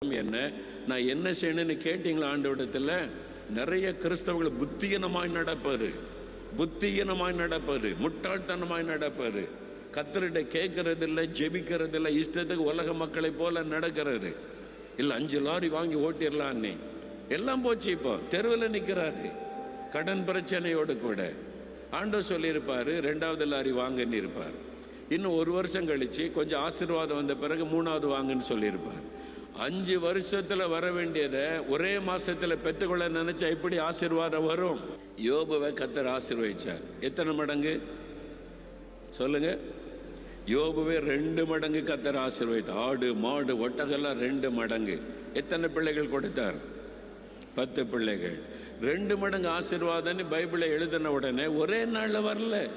என்ன? நான் என்ன செய்யணும்னு கேட்டீங்களா ஆண்டவடத்தில் நிறைய கிறிஸ்தவர்கள் புத்தியனமாய் நடப்பாரு புத்தியனமாய் நடப்பாரு முட்டாள்தனமாய் நடப்பாரு கத்தரிட கேட்கறது இல்லை ஜெபிக்கிறது இல்லை இஷ்டத்துக்கு உலக மக்களை போல நடக்கிறது. இல்லை அஞ்சு லாரி வாங்கி ஓட்டிடலான்னு எல்லாம் போச்சு இப்போ. தெருவில் நிற்கிறாரு கடன் பிரச்சனையோடு கூட. ஆண்டோ சொல்லியிருப்பாரு ரெண்டாவது லாரி வாங்கன்னு இருப்பார். இன்னும் ஒரு வருஷம் கழிச்சு கொஞ்சம் ஆசீர்வாதம் வந்த பிறகு மூணாவது வாங்கன்னு சொல்லியிருப்பார். அஞ்சு வருஷத்துல வர வேண்டியதை ஒரே மாசத்துல பெற்றுக்கொள்ள நினைச்சா எப்படி ஆசீர்வாதம் வரும்? யோபுவை கத்தர் ஆசீர்வதிச்சார். எத்தனை மடங்கு? சொல்லுங்க. யோபுவே ரெண்டு மடங்கு கத்தர் ஆசீர்வதித்தார். ஆடு மாடு ஒட்டகெல்லாம் ரெண்டு மடங்கு. எத்தனை பிள்ளைகள் கொடுத்தார்? பத்து பிள்ளைகள். ரெண்டு மடங்கு ஆசீர்வாதம்னு பைபிளை எழுதின உடனே ஒரே நாளில் வரல.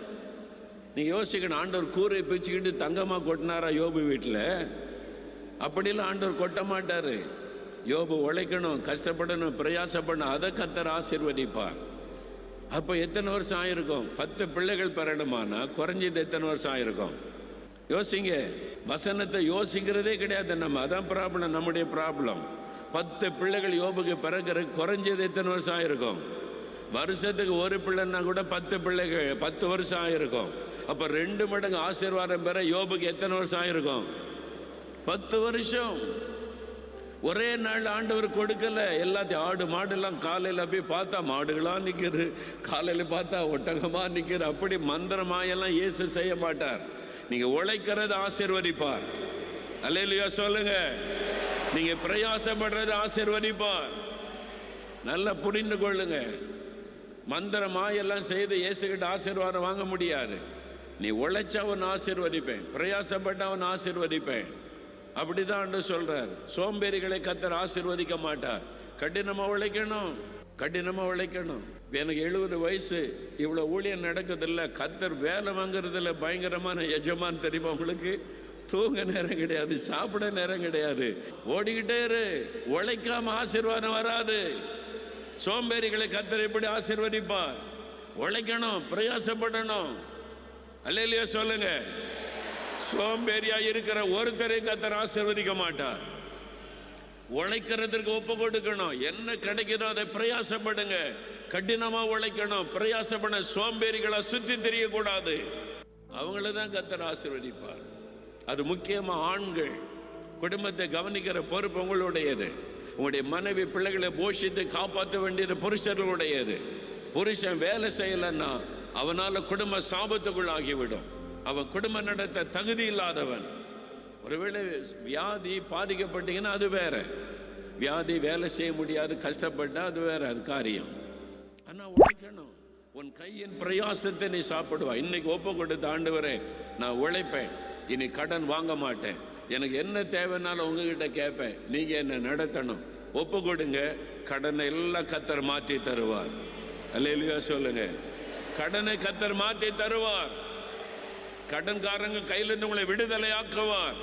நீ யோசிக்கணும் ஆண்டவர் கூரை பிச்சுக்கிட்டு தங்கமாக கொட்டினாரா யோபு வீட்டில்? அப்படிலாம் ஆண்டவர் கொட்ட மாட்டார். யோபு உழைக்கணும் கஷ்டப்படணும் பிரயாசப்படணும் அதை கத்தர் ஆசிர்வதிப்பார். அப்போ எத்தனை வருஷம் ஆயிருக்கும்? பத்து பிள்ளைகள் பெறணுமானா? குறைஞ்சது எத்தனை வருஷம் ஆயிருக்கும்? யோசிங்க. வசனத்தை யோசிக்கிறதே கிடையாது நம்ம. அதான் ப்ராப்ளம் நம்முடைய ப்ராப்ளம் பத்து பிள்ளைகள் யோபுக்கு பிறகு குறைஞ்சது எத்தனை வருஷம் ஆயிருக்கும்? வருஷத்துக்கு ஒரு பிள்ளைன்னா கூட பத்து பிள்ளைகள் பத்து வருஷம் ஆயிருக்கும். அப்போ ரெண்டு மடங்கு ஆசீர்வாதம் பெற யோபுக்கு எத்தனை வருஷம் ஆயிருக்கும்? பத்து வருஷம். ஒரே நாள் ஆண்டவர் கொடுக்கல. எல்லாத்தையும் ஆடு மாடெல்லாம் காலையில் போய் பார்த்தா மாடுகளாக நிற்கிது காலையில் பார்த்தா ஒட்டகமாக நிற்கிது அப்படி மந்திரமாயெல்லாம் இயேசு செய்ய மாட்டார். நீங்கள் உழைக்கிறது ஆசிர்வதிப்பார். அல்லையா சொல்லுங்க. நீங்கள் பிரயாசப்படுறது ஆசிர்வதிப்பார். நல்லா புரிந்து கொள்ளுங்க. மந்திரமாயெல்லாம் செய்து இயேசுகிட்ட ஆசீர்வாதம் வாங்க முடியாது. நீ உழைச்சா அவன் ஆசிர்வதிப்பேன். பிரயாசப்பட்ட அவன் ஆசிர்வதிப்பேன். அப்படிதான் சொல்றார். சோம்பேறிகளை கத்தர் ஆசிர்வதிக்க மாட்டார். கடினமா உழைக்கணும். கடினமா உழைக்கணும். எனக்கு எழுபது வயசு. இவ்வளோ ஊழியம் நடக்குதில்ல. கத்தர் வேலை வாங்குறதுல பயங்கரமான எஜமான் தெரியுமா உங்களுக்கு? தூங்க நேரம் கிடையாது. சாப்பிட நேரம் கிடையாது. ஓடிக்கிட்டே இரு. உழைக்காம ஆசீர்வாதம் வராது. சோம்பேறிகளை கத்தர் எப்படி ஆசிர்வதிப்பார்? உழைக்கணும். பிரயாசப்படணும். அல்லையிலையோ சொல்லுங்கள் சோம்பேறியா இருக்கிற ஒருத்தரை கத்தர் ஆசிர்வதிக்க மாட்டார். உழைக்கிறதுக்கு ஒப்பு கொடுக்கணும். என்ன கிடைக்குதோ அதை பிரயாசப்படுங்க. கடினமா உழைக்கணும். பிரயாசப்பட சோம்பேறிகளை சுத்தி தெரியக்கூடாது. அவங்கள தான் கத்தர் ஆசிர்வதிப்பார். அது முக்கியமா ஆண்கள். குடும்பத்தை கவனிக்கிற பொறுப்பு உங்களுடையது. உங்களுடைய மனைவி பிள்ளைகளை போஷித்து காப்பாற்ற வேண்டியது புருஷர்களுடையது. புருஷன் வேலை செய்யலைன்னா அவனால குடும்ப சாபத்துக்குள் ஆகிவிடும் அவன் குடும்பம் நடத்த தகுதி இல்லாதவன். ஒருவேளை வியாதி பாதிக்கப்பட்டீங்கன்னா அது வேற. வியாதி வேலை செய்ய முடியாது கஷ்டப்பட்டால் அது வேற அது காரியம். ஆனால் உழைக்கணும். உன் கையின் பிரயாசத்தை நீ சாப்பிடுவா. இன்னைக்கு ஒப்பு கொடுத்த ஆண்டவரே நான் உழைப்பேன். இனி கடன் வாங்க மாட்டேன். எனக்கு என்ன தேவைன்னாலும் உங்ககிட்ட கேட்பேன். நீங்கள் என்ன நடத்தணும்? ஒப்பு கொடுங்க. கடனை எல்லாம் கத்தர் மாற்றி தருவார். அல்லையா சொல்லுங்க. கடனை கத்தர் மாற்றி தருவார். கடன்காரங்க கையிலிருந்து உங்களை விடுதலையாக்குவார்.